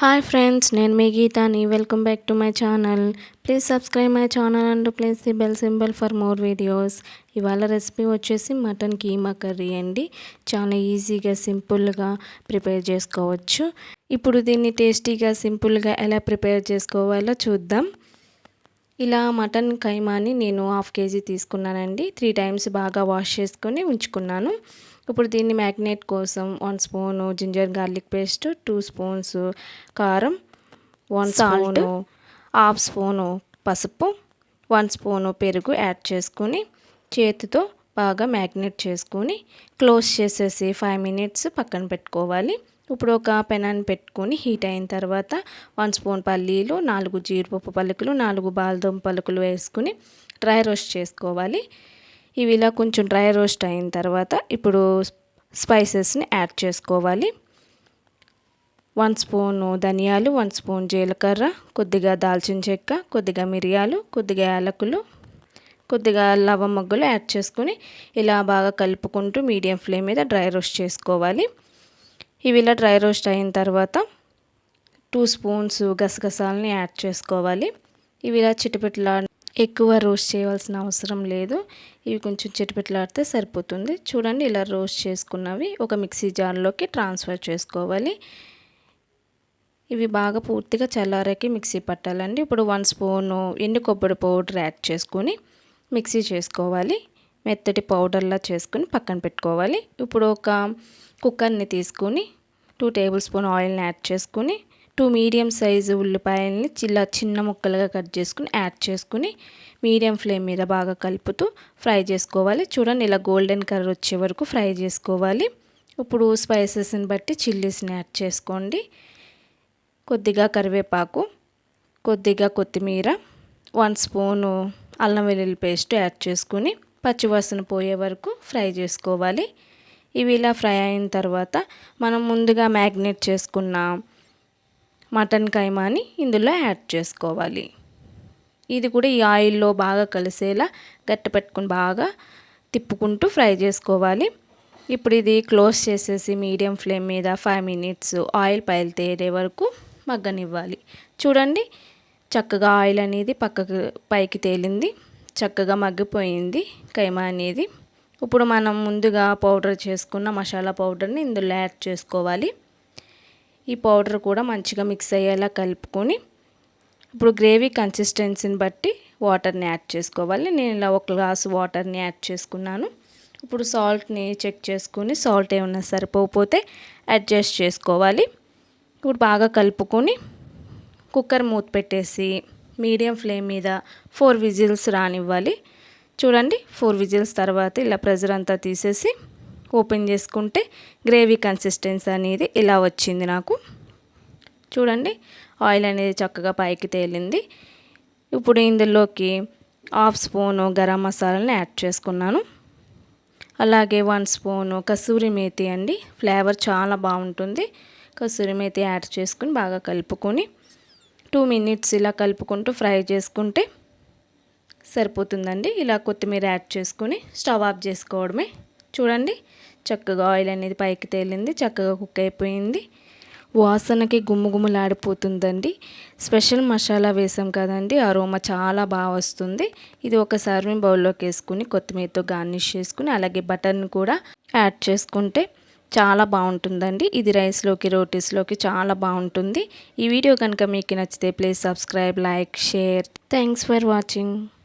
Hi friends నేను మీ గీతాని. Welcome back to my channel please subscribe my channel and please the bell symbol for more videos ఇవాళ recipe వచ్చేసి mutton keema curry అండి. చాలా ఈజీగా సింపుల్గా ప్రిపేర్ చేసుకోవచ్చు. ఇప్పుడు దీన్ని టేస్టీగా సింపుల్గా ఎలా ప్రిపేర్ చేసుకోవాలో చూద్దాం. ఇలా మటన్ కైమాని నేను హాఫ్ కేజీ తీసుకున్నానండి. త్రీ టైమ్స్ బాగా వాష్ చేసుకొని ఉంచుకున్నాను. ఇప్పుడు దీన్ని మ్యాగ్నేట్ కోసం one spoon ginger garlic paste two spoons కారం వన్ సాల్ట్ హాఫ్ స్పూను పసుపు వన్ స్పూను పెరుగు యాడ్ చేసుకుని చేతితో బాగా మ్యాగ్నేట్ చేసుకుని క్లోజ్ చేసేసి ఫైవ్ మినిట్స్ పక్కన పెట్టుకోవాలి. ఇప్పుడు ఒక పెనాన్ని పెట్టుకొని హీట్ అయిన తర్వాత వన్ స్పూన్ పల్లీలు నాలుగు జీడిపప్పు పలుకులు నాలుగు బాల్దుంప పలుకులు వేసుకుని డ్రై రోస్ట్ చేసుకోవాలి. ఇవి ఇలా కొంచెం డ్రై రోస్ట్ అయిన తర్వాత ఇప్పుడు స్పైసెస్ని యాడ్ చేసుకోవాలి. వన్ స్పూను ధనియాలు వన్ స్పూన్ జీలకర్ర కొద్దిగా దాల్చిన చెక్క కొద్దిగా మిరియాలు కొద్దిగా యాలకులు కొద్దిగా లవ మొగ్గలు యాడ్ చేసుకుని ఇలా బాగా కలుపుకుంటూ మీడియం ఫ్లేమ్ మీద డ్రై రోస్ట్ చేసుకోవాలి. ఇవి ఇలా డ్రై రోస్ట్ అయిన తర్వాత టూ స్పూన్స్ గసగసాలని యాడ్ చేసుకోవాలి. ఇవి ఇలా చిటిపెట్లా ఎక్కువ రోస్ట్ చేయవలసిన అవసరం లేదు. ఇవి కొంచెం చిటిపెట్లాడితే సరిపోతుంది. చూడండి ఇలా రోస్ట్ చేసుకున్నవి ఒక మిక్సీ జార్లోకి ట్రాన్స్ఫర్ చేసుకోవాలి. ఇవి బాగా పూర్తిగా చల్లారాకి మిక్సీ పట్టాలండి. ఇప్పుడు వన్ స్పూను ఎండు కొబ్బరి పౌడర్ యాడ్ చేసుకొని మిక్సీ చేసుకోవాలి. మెత్తటి పౌడర్లా చేసుకుని పక్కన పెట్టుకోవాలి. ఇప్పుడు ఒక కుక్కర్ని తీసుకొని టూ టేబుల్ స్పూన్ ఆయిల్ని యాడ్ చేసుకుని టూ మీడియం సైజు ఉల్లిపాయలని చిల్ల చిన్న ముక్కలుగా కట్ చేసుకుని యాడ్ చేసుకుని మీడియం ఫ్లేమ్ మీద బాగా కలుపుతూ ఫ్రై చేసుకోవాలి. చూడండి ఇలా గోల్డెన్ కలర్ వచ్చే వరకు ఫ్రై చేసుకోవాలి. ఇప్పుడు స్పైసెస్ని బట్టి చిల్లీస్ని యాడ్ చేసుకోండి. కొద్దిగా కరివేపాకు కొద్దిగా కొత్తిమీర వన్ స్పూను అల్లం వెల్లుల్లి పేస్ట్ యాడ్ చేసుకుని పచ్చివాసన పోయే వరకు ఫ్రై చేసుకోవాలి. ఇవి ఇలా ఫ్రై అయిన తర్వాత మనం ముందుగా మ్యాగ్నేట్ చేసుకున్న మటన్ కైమాని ఇందులో యాడ్ చేసుకోవాలి. ఇది కూడా ఈ ఆయిల్లో బాగా కలిసేలా గట్టి పెట్టుకుని బాగా తిప్పుకుంటూ ఫ్రై చేసుకోవాలి. ఇప్పుడు ఇది క్లోజ్ చేసేసి మీడియం ఫ్లేమ్ మీద ఫైవ్ మినిట్స్ ఆయిల్ పైలు వరకు మగ్గనివ్వాలి. చూడండి చక్కగా ఆయిల్ అనేది పక్కకు పైకి తేలింది. చక్కగా మగ్గిపోయింది కైమా అనేది. ఇప్పుడు మనం ముందుగా పౌడర్ చేసుకున్న మసాలా పౌడర్ని ఇందులో యాడ్ చేసుకోవాలి. ఈ పౌడర్ కూడా మంచిగా మిక్స్ అయ్యేలా కలుపుకొని ఇప్పుడు గ్రేవీ కన్సిస్టెన్సీని బట్టి వాటర్ని యాడ్ చేసుకోవాలి. నేను ఇలా ఒక గ్లాస్ వాటర్ని యాడ్ చేసుకున్నాను. ఇప్పుడు సాల్ట్ని చెక్ చేసుకుని సాల్ట్ ఏమన్నా సరిపోతే అడ్జస్ట్ చేసుకోవాలి. ఇప్పుడు బాగా కలుపుకొని కుక్కర్ మూత పెట్టేసి మీడియం ఫ్లేమ్ మీద ఫోర్ విజిల్స్ రానివ్వాలి. చూడండి ఫోర్ విజిల్స్ తర్వాత ఇలా ప్రెజర్ అంతా తీసేసి ఓపెన్ చేసుకుంటే గ్రేవీ కన్సిస్టెన్సీ అనేది ఇలా వచ్చింది నాకు. చూడండి ఆయిల్ అనేది చక్కగా పైకి తేలింది. ఇప్పుడు ఇందులోకి హాఫ్ స్పూను గరం మసాలాని యాడ్ చేసుకున్నాను. అలాగే వన్ స్పూను కసూరి మేతి అండి ఫ్లేవర్ చాలా బాగుంటుంది. కసూరి మేతి యాడ్ చేసుకుని బాగా కలుపుకొని టూ మినిట్స్ ఇలా కలుపుకుంటూ ఫ్రై చేసుకుంటే సరిపోతుందండి. ఇలా కొత్తిమీర యాడ్ చేసుకొని స్టవ్ ఆఫ్ చేసుకోవడమే. చూడండి. చక్కగా ఆయిల్ అనేది పైకి తేలింది. చక్కగా కుక్ అయిపోయింది. వాసనకి గుమ్ముగుమ్ములాడిపోతుందండి స్పెషల్ మసాలా వేసాం కదండి. అరోమా చాలా బాగా వస్తుంది. ఇది ఒక సర్వింగ్ బౌల్లోకి వేసుకుని కొత్తిమీరతో గార్నిష్ చేసుకుని అలాగే బటర్ని కూడా యాడ్ చేసుకుంటే చాలా బాగుంటుందండి. ఇది రైస్లోకి రోటీస్లోకి చాలా బాగుంటుంది. ఈ వీడియో కనుక మీకు నచ్చితే please subscribe like share. Thanks for watching.